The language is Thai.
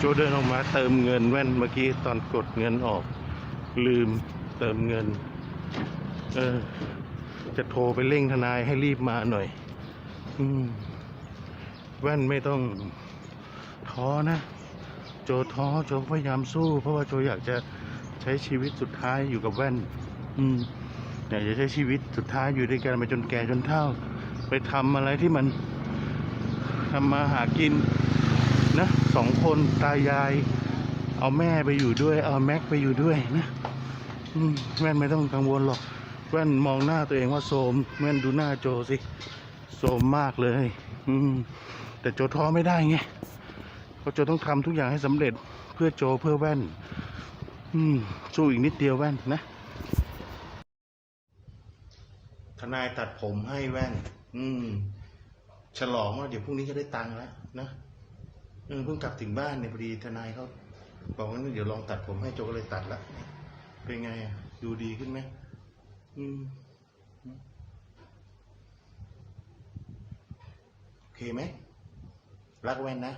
โจเดินออกมาเติมเงินแว่นเมื่อกี้ตอนกดเงินออก ลืมเติมเงิน เออ จะโทรไปเร่งทนายให้รีบมาหน่อย อืม แว่นไม่ต้องท้อนะ โจท้อโจพยายามสู้ เพราะว่าโจอยากจะใช้ชีวิตสุดท้ายอยู่กับแว่น อืมอยากจะใช้ชีวิตสุดท้ายอยู่ด้วยกันไปจนแก่จนเฒ่า ไปทำอะไรที่มันทำมาหากิน นะสองคนตายาย เอาแม่ไปอยู่ด้วย เอาแม็กไปอยู่ด้วยนะอืมแว่นไม่ต้องกังวลหรอกแว่นมองหน้าตัวเองว่าโสมแว่นดูหน้าโจสิโสมมากเลย อืมแต่โจท้อไม่ได้ไงเพราะโจต้องทำทุกอย่างให้สำเร็จเพื่อโจเพื่อแว่น อืมสู้อีกนิดเดียวแว่นนะทนายตัดผมให้แว่น อืม ฉลองว่าเดี๋ยวพรุ่งนี้จะได้ตังค์แล้วนะ เออเพิ่งกลับถึงบ้านเนี่ยพอดีทนายเขาบอกว่าเดี๋ยวลองตัดผมให้โจก็เลยตัดละเป็นไงอะดูดีขึ้นไหมอืมโอเคไหมรักแว่นนะ